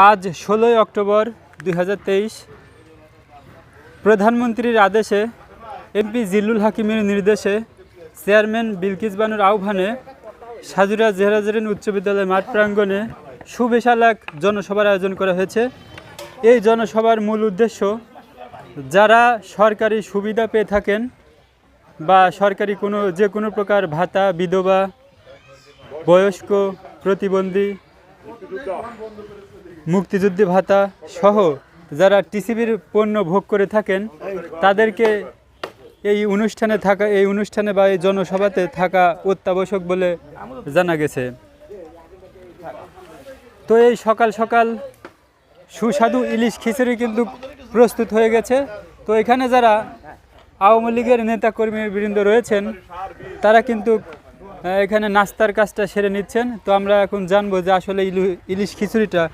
আজ ষোলোই অক্টোবর দু হাজার তেইশ। প্রধানমন্ত্রীর আদেশে এমপি জিল্লুল হাকিমের নির্দেশে চেয়ারম্যান বিলকিস বানুর আহ্বানে সাজুরা জেহরাজরিন উচ্চ বিদ্যালয় মাঠ প্রাঙ্গণে সুবিশাল এক জনসভার আয়োজন করা হয়েছে। এই জনসভার মূল উদ্দেশ্য, যারা সরকারি সুবিধা পেয়ে থাকেন বা সরকারি কোনো, যে কোনো প্রকার ভাতা, বিধবা, বয়স্ক, প্রতিবন্ধী মুক্তিযুদ্ধী ভাতা সহ যারা টিসিবির পণ্য ভোগ করে থাকেন, তাদেরকে এই অনুষ্ঠানে থাকা, এই অনুষ্ঠানে বা এই জনসভাতে থাকা অত্যাবশ্যক বলে জানা গেছে। তো এই সকাল সকাল সুস্বাদু ইলিশ খিচুড়ি কিন্তু প্রস্তুত হয়ে গেছে। তো এখানে যারা আওয়ামী লীগের নেতাকর্মী বৃন্দ রয়েছেন, তারা কিন্তু এখানে নাস্তার কাজটা সেরে নিচ্ছেন। তো আমরা এখন জানব যে আসলে ইলু- ইলিশ খিচুড়িটা